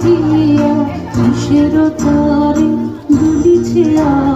খুঁজিয়া কিসের তরে দুলিছে আর